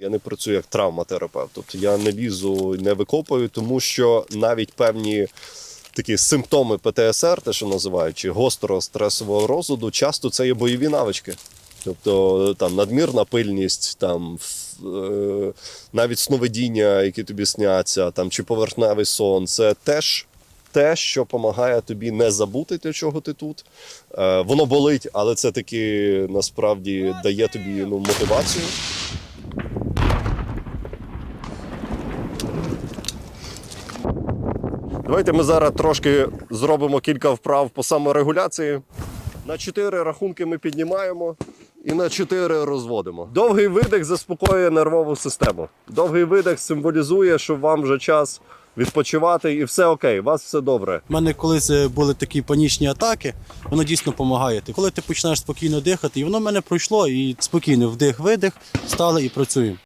Я не працюю як травматерапевт. Тобто я не лізу, не викопую, тому що навіть певні такі симптоми ПТСР, те, що називають, чи гострого стресового розладу, часто це є бойові навички. Тобто там надмірна пильність, там е, навіть сновидіння, які тобі сняться, там чи поверхневий сон, це теж те, що допомагає тобі не забути, для чого ти тут. Е, воно болить, але це таки насправді дає тобі ну, мотивацію. Давайте ми зараз трошки зробимо кілька вправ по саморегуляції. На чотири рахунки ми піднімаємо і на чотири розводимо. Довгий видих заспокоює нервову систему. Довгий видих символізує, що вам вже час відпочивати, і все окей, у вас все добре. У мене колись е, були такі панічні атаки, воно дійсно допомагає. Ти- Коли ти починаєш спокійно дихати, і воно в мене пройшло, і спокійно вдих-видих, стали і працюємо.